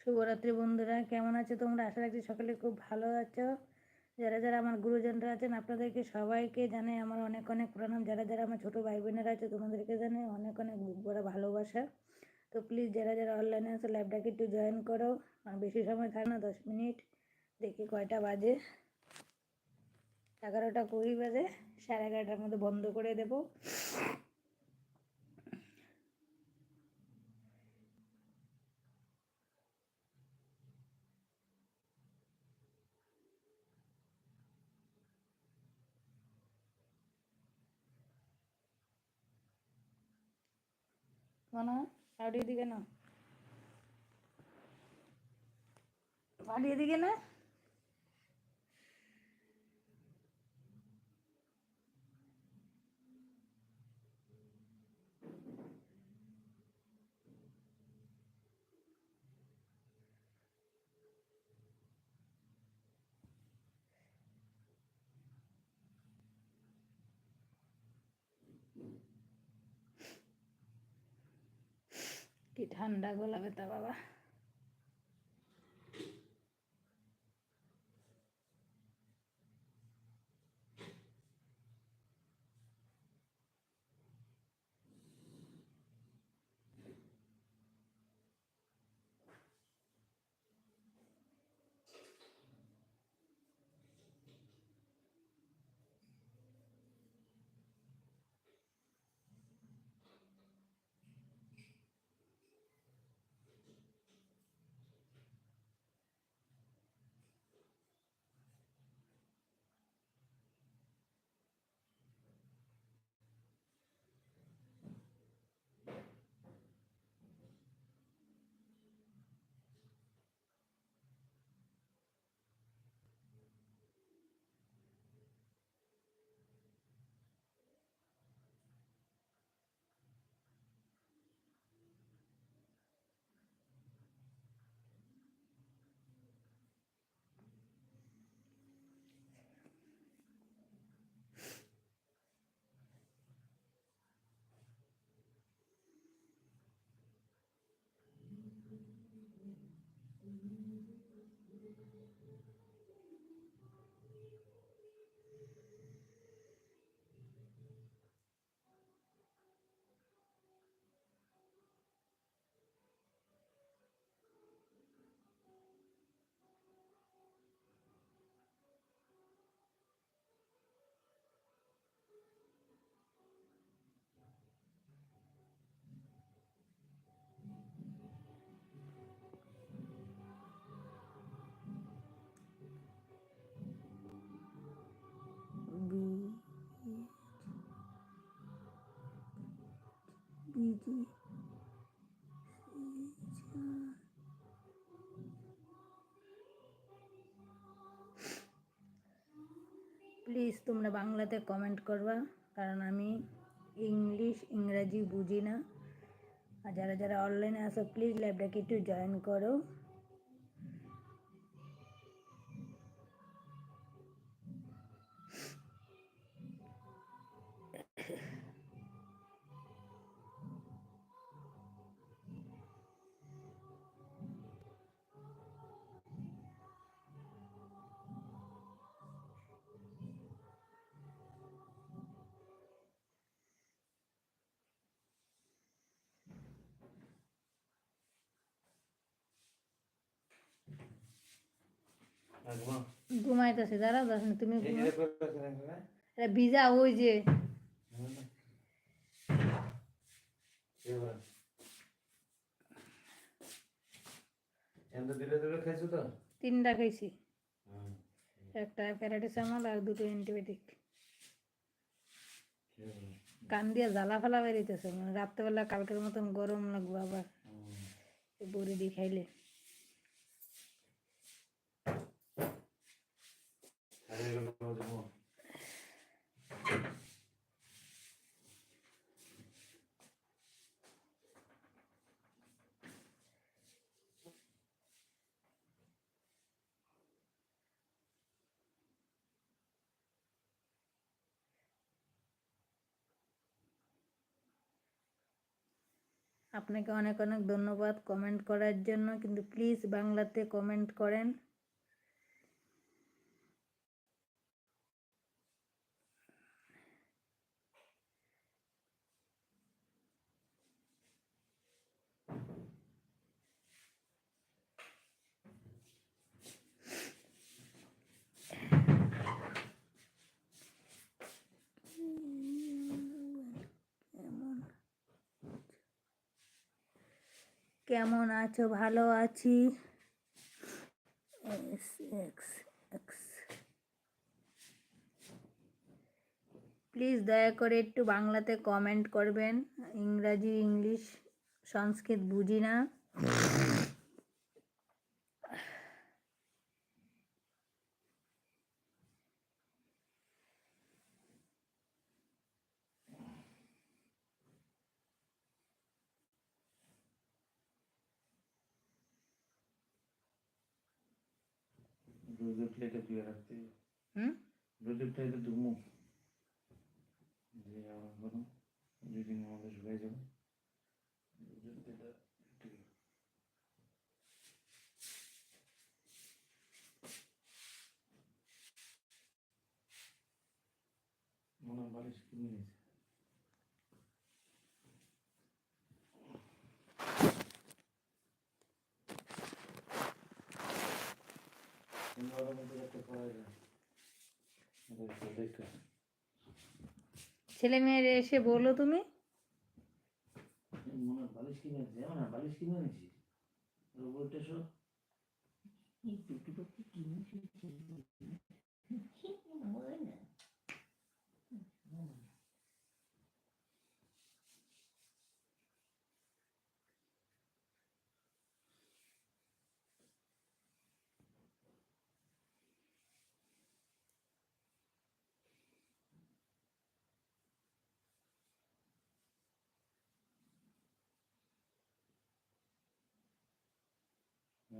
শুভরাত্রি বন্ধুরা, কেমন আছো তোমরা? আশা রাখছি সকলে খুব ভালো আছো। যারা যারা আমার গুরুজনরা আছেন, আপনাদেরকে সবাইকে জানে আমার অনেক অনেক প্রণাম। যারা যারা আমার ছোটো ভাই বোনেরা আছে, তোমাদেরকে জানে অনেক অনেক ভরা ভালোবাসা। তো প্লিজ যারা যারা অনলাইনে আছে লাইভটাকে একটু জয়েন করো। আর বেশি সময় থাকে না, দশ মিনিট। দেখি কয়টা বাজে। এগারোটা কুড়ি বাজে, সাড়ে এগারোটার মধ্যে বন্ধ করে দেবো। মনে হয়? পাউডি এদিকে না। পাউডি এদিকে না? কি ঠান্ডা গলা ব্যথা বাবা। বিজি প্লিজ তোমরা বাংলাতে কমেন্ট করবা, কারণ আমি ইংলিশ ইংরাজি বুঝি না। আর যারা যারা অনলাইনে আসো প্লিজ ল্যাবটাকে একটু জয়েন করো। ঘুমাইতেছে দাঁড়াও দশ মিনিট তুমি এটা ভিজা ওই যে। তিনটা খাইছি। একটা প্যারাটিসামল আর দুটো অ্যান্টিবায়োটিক। কান দিয়ে জ্বালা ফালা বেরিতেছে মানে রাত্রেবেলা কালকের মতন গরম লাগবে আবার। বড়ি দিয়ে খাইলে। আপনাকে অনেক অনেক ধন্যবাদ কমেন্ট করার জন্য। কিন্তু প্লিজ বাংলাতে কমেন্ট করেন। কেমন আছো? ভালো আছি। প্লিজ দয়া করে একটু বাংলাতে কমেন্ট করবেন। ইংরাজি, ইংলিশ, সংস্কৃত বুঝি না। তুই রাখতে হুম রোদ উঠলে এটা ধুমো যে আমার কোনো দুদিন আমাদের শুকাই যাবে রোদ উঠলে এটা একটু মনে হয় বালিশ কিনে নিয়েছে গরমের মধ্যে একটা করা যায় এটা একটু দেখে ছেলে মেয়ের এসে বলো তুমি। কিনে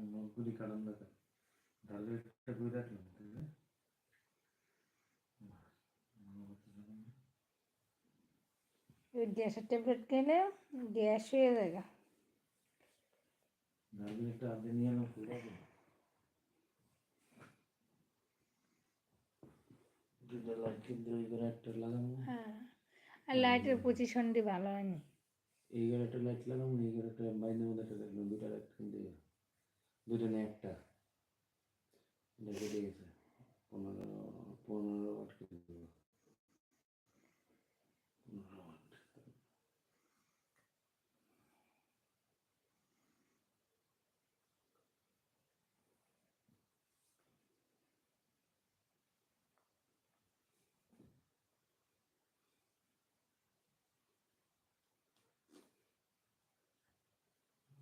এনেছি এমন না বালিশ কিনে এনেছি রোবটটা সব নলগুলি কারণ দেখা ঢালে একটা করে রাখলাম না গ্যাসের ট্যাবলেট খেলে গ্যাস হয়ে যায় ঢালে একটা আগে নিয়ে এলাম করে দুটো লাইট কিন্তু ওই করে একটা লাগাবো হ্যাঁ আর লাইটের পজিশনটি ভালো হয়নি এই ঘরে একটা লাইট লাগাবো এই ঘরে একটা বাইনের মধ্যে একটা রাখলাম দুটা লাইট কিনতে দুটো নেই একটা। এটা কেটে গেছে। পনেরো পনেরো ওয়াট কেটে দেবো পনেরো ওয়াট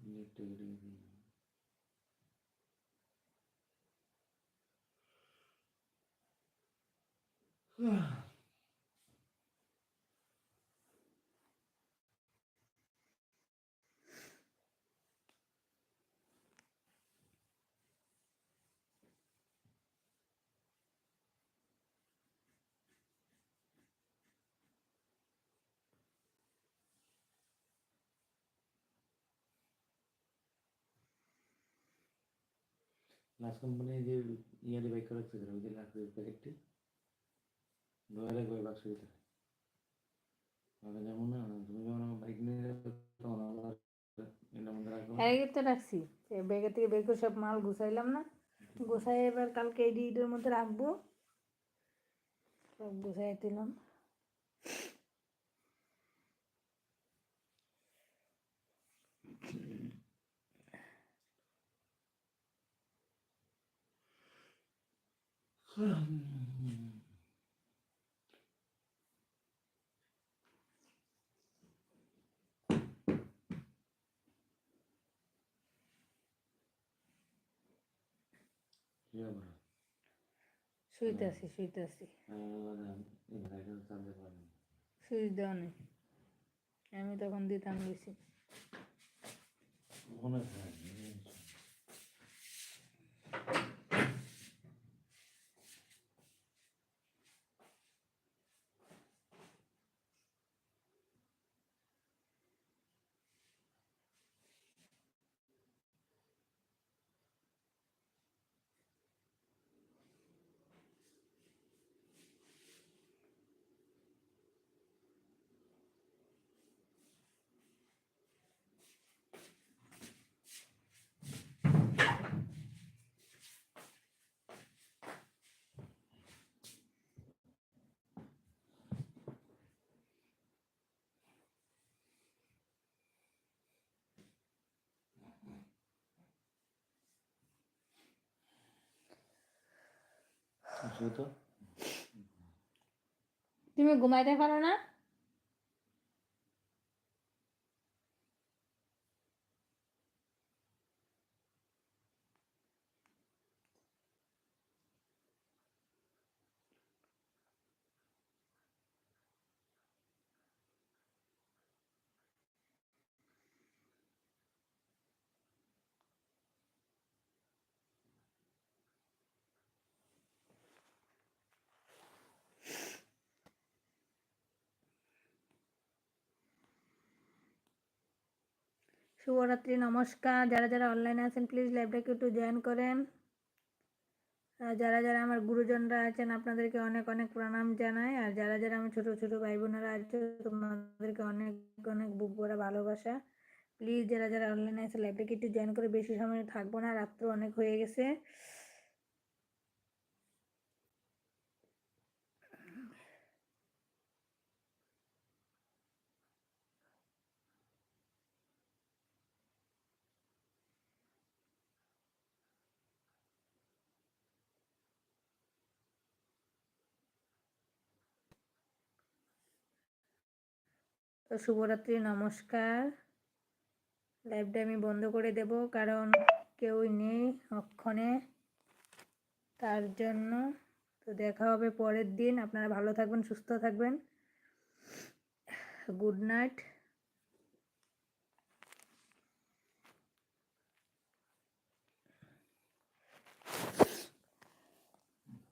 নেটটা কেটে গেছে লাস্ট কোম্পানি যে ইয়ারে বাইক করে রাখছে ওই যে লাগবে প্যাকেটটি ধরে রাখবে বাক্স ভিতরে তাহলে যেমন না তুমি যখন আমার বাইক নিয়ে যাবে তখন আমার এটার মধ্যে রাখব এর তো রাখছি ব্যাগের থেকে বের করে সব মাল গুছাইলাম না গুছাই এবার কালকে এই ডিটের মধ্যে রাখব সব গুছাই দিলাম কি ব্যাপার শুইতেছি শুইতে আছি সুইচ দেওয়া নেই আমি তখন দিতাম বেশি মনে হয় শুয়ে তো তুমি ঘুমাইতে পারো না? শুভরাত্রি, নমস্কার। যারা যারা অনলাইনে আছেন প্লিজ লাইভটাকে একটু জয়েন করেন। আর যারা যারা আমার গুরুজনরা আছেন, আপনাদেরকে অনেক অনেক প্রণাম জানাই। আর যারা যারা আমার ছোট ছোট ভাই বোনেরা আছে, তোমাদেরকে অনেক অনেক বুক ভরা ভালোবাসা। প্লিজ যারা যারা অনলাইনে আছে লাইভটাকে একটু জয়েন করে বেশি সময় থাকব না, রাত্র অনেক হয়ে গেছে। তো শুভরাত্রি, নমস্কার। লাইভটা আমি বন্ধ করে দেব কারণ কেউই নেই অক্ষণে। তার জন্য তো দেখা হবে পরের দিন। আপনারা ভালো থাকবেন, সুস্থ থাকবেন। Good night